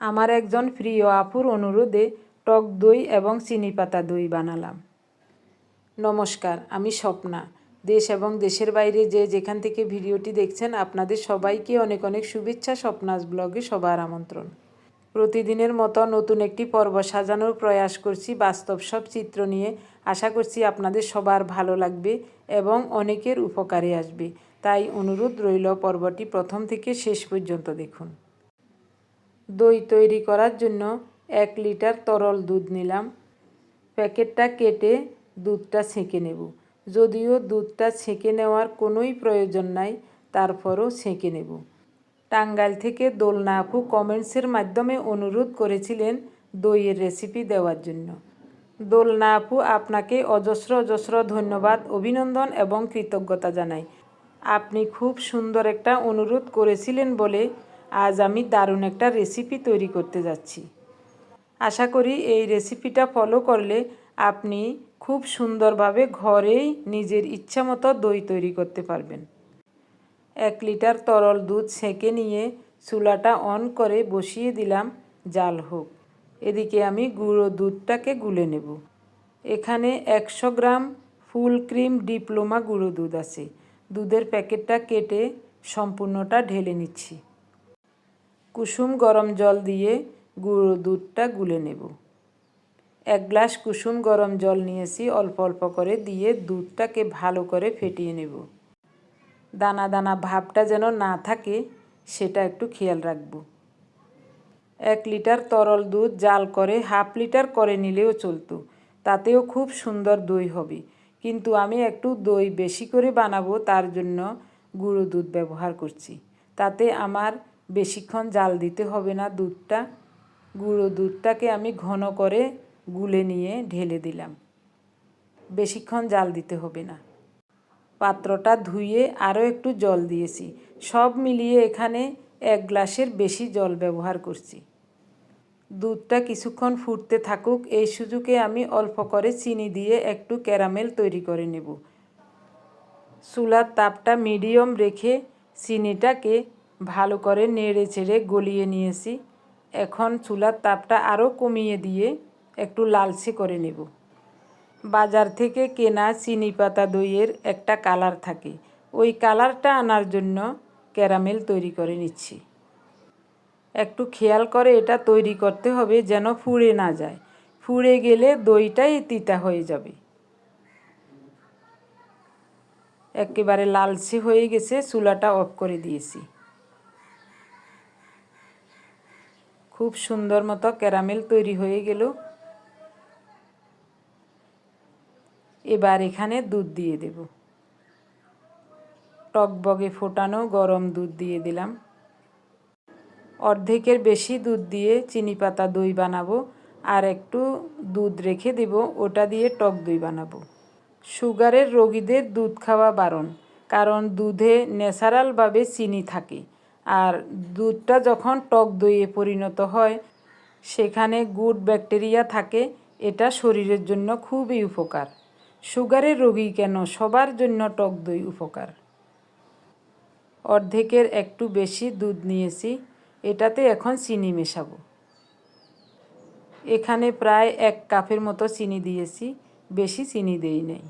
আমার একজন প্রিয় আপুর অনুরোধে টক দই এবং চিনি পাতা দই বানালাম। নমস্কার, আমি স্বপ্না। দেশ এবং দেশের বাইরে যে যেখান থেকে ভিডিওটি দেখছেন, আপনাদের সবাইকে অনেক অনেক শুভেচ্ছা, স্বপ্নাস ব্লগে সবার আমন্ত্রণ। প্রতিদিনের মতো নতুন একটি পর্ব সাজানোর প্রয়াস করছি, বাস্তব সব চিত্র নিয়ে। আশা করছি আপনাদের সবার ভালো লাগবে এবং অনেকের উপকারে আসবে। তাই অনুরোধ রইল পর্বটি প্রথম থেকে শেষ পর্যন্ত দেখুন। দই তৈরি করার জন্য এক লিটার তরল দুধ নিলাম। প্যাকেটটা কেটে দুধটা ছেঁকে নেব। যদিও দুধটা ছেঁকে নেওয়ার কোনোই প্রয়োজন নাই, তারপরও ছেঁকে নেব। টাঙ্গাইল থেকে দোলনা আপু কমেন্টসের মাধ্যমে অনুরোধ করেছিলেন দইয়ের রেসিপি দেওয়ার জন্য। দোলনা আপু আপনাকে অজস্র অজস্র ধন্যবাদ, অভিনন্দন এবং কৃতজ্ঞতা জানাই। আপনি খুব সুন্দর একটা অনুরোধ করেছিলেন বলে আজ আমি দারুণ একটা রেসিপি তৈরি করতে যাচ্ছি। আশা করি এই রেসিপিটা ফলো করলে আপনি খুব সুন্দরভাবে ঘরেই নিজের ইচ্ছা মতো দই তৈরি করতে পারবেন। এক লিটার তরল দুধ ছেঁকে নিয়ে চুলাটা অন করে বসিয়ে দিলাম, জাল হোক। এদিকে আমি গুঁড়ো দুধটাকে গুলে নেব। এখানে একশো গ্রাম ফুল ক্রিম ডিপ্লোমা গুঁড়ো দুধ আছে। দুধের প্যাকেটটা কেটে সম্পূর্ণটা ঢেলে নিচ্ছি। কুসুম গরম জল দিয়ে গুঁড়ো দুধটা গুলে নেব। এক গ্লাস কুসুম গরম জল নিয়েছি, অল্প অল্প করে দিয়ে দুধটাকে ভালো করে ফেটিয়ে নেব। দানা দানা ভাবটা যেন না থাকে, সেটা একটু খেয়াল রাখব। এক লিটার তরল দুধ জাল করে, হাফ লিটার করে নিলেও চলতো। তাতেও খুব সুন্দর দই হবে। কিন্তু আমি একটু দই বেশি করে বানাবো, তার জন্য গুঁড়ো দুধ ব্যবহার করছি। তাতে আমার বেশিক্ষণ জাল দিতে হবে না, দুধটা, গুঁড়ো দুধটাকে আমি ঘন করে গুলে নিয়ে ঢেলে দিলাম। বেশিক্ষণ জাল দিতে হবে না। পাত্রটা ধুয়ে আরও একটু জল দিয়েছি। সব মিলিয়ে এখানে এক গ্লাসের বেশি জল ব্যবহার করছি। দুধটা কিছুক্ষণ ফুটতে থাকুক, এই সুযোগে আমি অল্প করে চিনি দিয়ে একটু ক্যারামেল তৈরি করে নেব। চুলার তাপটা মিডিয়াম রেখে চিনিটাকে ভালো করে নেড়ে চেড়ে গলিয়ে নিয়েছি। এখন চুলার তাপটা আরও কমিয়ে দিয়ে একটু লালচে করে নেব। বাজার থেকে কেনা চিনি পাতা দইয়ের একটা কালার থাকে। ওই কালারটা আনার জন্য ক্যারামেল তৈরি করে নিচ্ছি। একটু খেয়াল করে এটা তৈরি করতে হবে যেন ফুড়ে না যায়। ফুড়ে গেলে দইটাই তিতা হয়ে যাবে। একেবারে লালচে হয়ে গেছে, চুলাটা অফ করে দিয়েছি। খুব সুন্দর মতো ক্যারামেল তৈরি হয়ে গেল। এবার এখানে দুধ দিয়ে দেব। টকবগে ফোটানো গরম দুধ দিয়ে দিলাম। অর্ধেকের বেশি দুধ দিয়ে চিনি পাতা দই বানাবো আর একটু দুধ রেখে দেব। ওটা দিয়ে টক দই বানাবো। সুগারের রোগীদের দুধ খাওয়া বারণ, কারণ দুধে ন্যাচারালভাবে চিনি থাকে। আর দুধটা যখন টক দইয়ে পরিণত হয়, সেখানে গুড ব্যাকটেরিয়া থাকে। এটা শরীরের জন্য খুবই উপকার। সুগারের রোগী কেন? সবার জন্য টক দই উপকার। অর্ধেকের একটু বেশি দুধ নিয়েছি, এটাতে এখন চিনি মেশাবো। এখানে প্রায় এক কাপের মতো চিনি দিয়েছি, বেশি চিনি দেই নাই।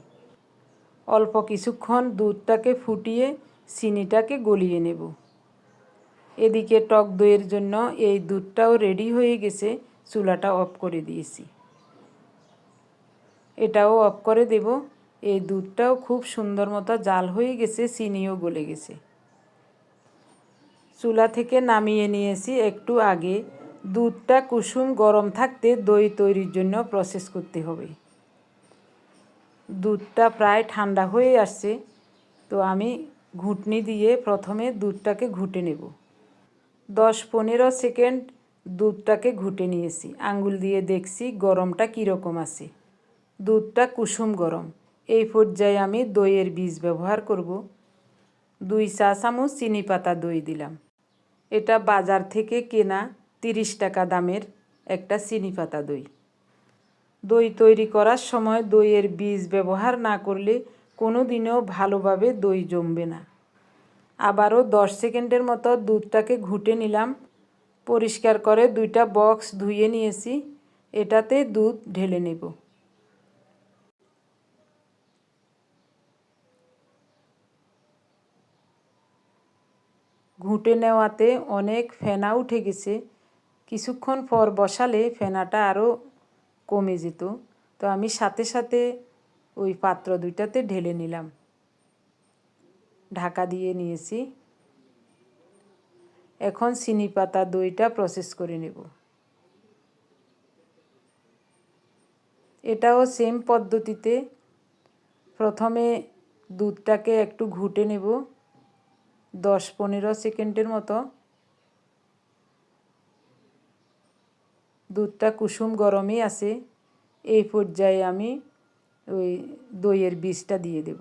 অল্প কিছুক্ষণ দুধটাকে ফুটিয়ে চিনিটাকে গলিয়ে নেব। এদিকে টক দইয়ের জন্য এই দুধটাও রেডি হয়ে গেছে, চুলাটা অফ করে দিয়েছি। এটাও অফ করে দেব। এই দুধটাও খুব সুন্দর মতো জাল হয়ে গেছে, চিনিও গলে গেছে। চুলা থেকে নামিয়ে নিয়েছি একটু আগে। দুধটা কুসুম গরম থাকতে দই তৈরির জন্য প্রসেস করতে হবে। দুধটা প্রায় ঠান্ডা হয়ে আসছে, তো আমি ঘুটনি দিয়ে প্রথমে দুধটাকে ঘুটে নেব। দশ পনেরো সেকেন্ড দুধটাকে ঘুটে নিয়েছি। আঙ্গুল দিয়ে দেখছি গরমটা কীরকম আছে। দুধটা কুসুম গরম। এই পর্যায়ে আমি দইয়ের বীজ ব্যবহার করব। দুই চা চামচ চিনি পাতা দই দিলাম। এটা বাজার থেকে কেনা তিরিশ টাকা দামের একটা চিনি পাতা দই। দই তৈরি করার সময় দইয়ের বীজ ব্যবহার না করলে কোনো দিনও ভালোভাবে দই জমবে না। আবারও দশ সেকেন্ডের মতো দুধটাকে ঘুটে নিলাম। পরিষ্কার করে দুইটা বক্স ধুয়ে নিয়েছি। এটাতে দুধ ঢেলে নেব। ঘুঁটে নেওয়াতে অনেক ফেনা উঠে গেছে। কিছুক্ষণ পর বসালে ফেনাটা আরও কমে যেত। তো আমি সাথে সাথে ওই পাত্র দুইটাতে ঢেলে নিলাম। ঢাকা দিয়ে নিয়েছি। এখন চিনি পাতা দইটা প্রসেস করে নেব। এটাও সেম পদ্ধতিতে প্রথমে দুধটাকে একটু ঘুটে নেব, দশ পনেরো সেকেন্ডের মতো। দুধটা কুসুম গরমই আছে, এই পর্যায়ে আমি ওই দইয়ের বীজটা দিয়ে দেব।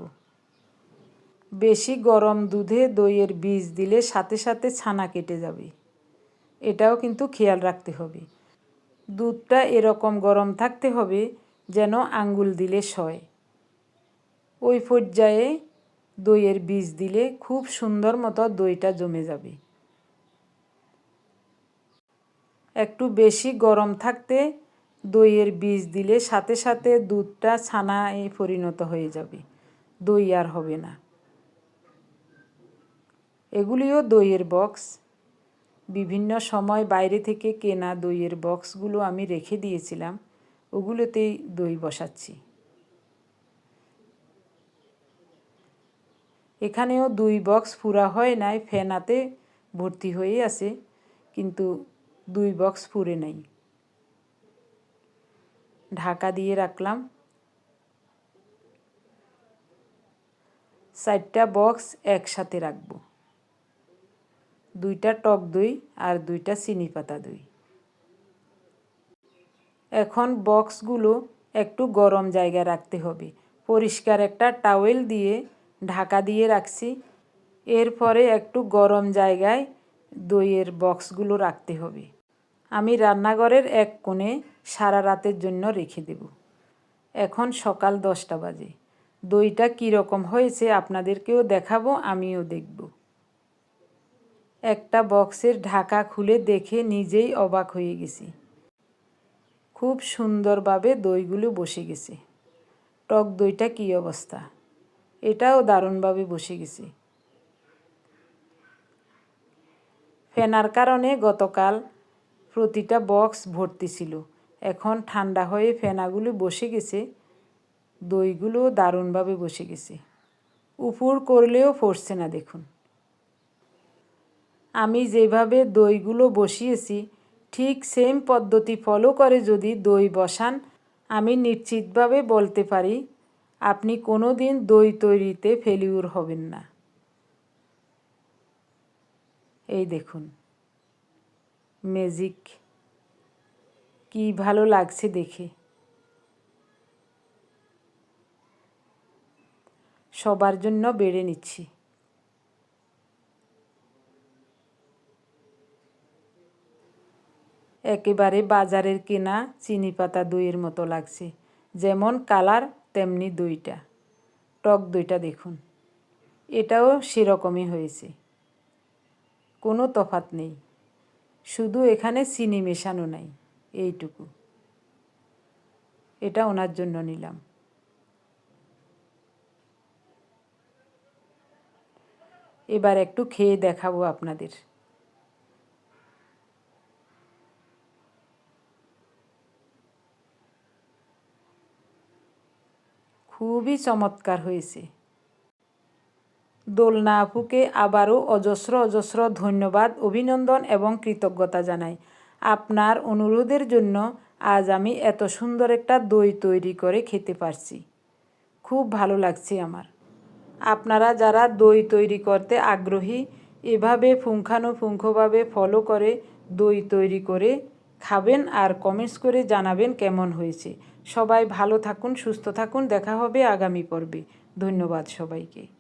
বেশি গরম দুধে দইয়ের বীজ দিলে সাথে সাথে ছানা কেটে যাবে। এটাও কিন্তু খেয়াল রাখতে হবে। দুধটা এরকম গরম থাকতে হবে যেন আঙ্গুল দিলে সয়। ওই পর্যায়ে দইয়ের বীজ দিলে খুব সুন্দর মতো দইটা জমে যাবে। একটু বেশি গরম থাকতে দইয়ের বীজ দিলে সাথে সাথে দুধটা ছানায় পরিণত হয়ে যাবে। দই আর হবে না। এগুলিও দইয়ের বক্স বিভিন্ন সময় বাইরে থেকে কেনা দইয়ের বক্সগুলো আমি রেখে দিয়েছিলাম, ওগুলোতেই দই বসাচ্ছি। এখানেও দুই বক্স পুরা হয় নাই, ফেনাতে ভর্তি হয়ে আছে, কিন্তু দুই বক্স পুরে নাই। ঢাকা দিয়ে রাখলাম। চারটা বক্স একসাথে রাখব। দুইটা টক দই আর দুইটা চিনি পাতা দই। এখন বক্সগুলো একটু গরম জায়গায় রাখতে হবে। পরিষ্কার একটা টাওয়েল দিয়ে ঢাকা দিয়ে রাখছি। এরপরে একটু গরম জায়গায় দইয়ের বক্সগুলো রাখতে হবে। আমি রান্নাঘরের এক কোণে সারা রাতের জন্য রেখে দেব। এখন সকাল দশটা বাজে। দইটা কীরকম হয়েছে আপনাদেরকেও দেখাবো, আমিও দেখব। একটা বক্সের ঢাকা খুলে দেখে নিজেই অবাক হয়ে গেছি। খুব সুন্দরভাবে দইগুলো বসে গেছে। টক দইটা কী অবস্থা? এটাও দারুণভাবে বসে গেছে। ফেনার কারণে গতকাল প্রতিটা বক্স ভর্তি ছিল। এখন ঠান্ডা হয়ে ফেনাগুলো বসে গেছে। দইগুলো দারুণভাবে বসে গেছে। উপর করলেও পড়ছে না দেখুন। আমি যেভাবে দইগুলো বসিয়েছি, ঠিক সেম পদ্ধতি ফলো করে যদি দই বসান, আমি নিশ্চিতভাবে বলতে পারি, আপনি কোনো দিন দই তৈরিতে ফেলিউর হবেন না। এই দেখুন। ম্যাজিক। কি ভালো লাগছে দেখে। সবার জন্য বেড়ে নিচ্ছি। একেবারে বাজারের কেনা চিনি পাতা দইয়ের মতো লাগছে। যেমন কালার, তেমনি দইটা। টক দইটা দেখুন। এটাও সেরকমই হয়েছে। কোনো তফাত নেই। শুধু এখানে চিনি মেশানো নাই। এইটুকু। এটা ওনার জন্য নিলাম। এবার একটু খেয়ে দেখাবো আপনাদের। খুবই চমৎকার হয়েছে। দোলনা আপুকে আবারও অজস্র অজস্র ধন্যবাদ, অভিনন্দন এবং কৃতজ্ঞতা জানাই। আপনার অনুরোধের জন্য আজ আমি এত সুন্দর একটা দই তৈরি করে খেতে পারছি। খুব ভালো লাগছে আমার। আপনারা যারা দই তৈরি করতে আগ্রহী, এভাবে পুঙ্খানুপুঙ্খভাবে ফলো করে দই তৈরি করে খাবেন আর কমেন্টস করে জানাবেন কেমন হয়েছে। সবাই ভালো থাকুন সুস্থ থাকুন। দেখা হবে আগামী পর্বে। ধন্যবাদ সবাইকে।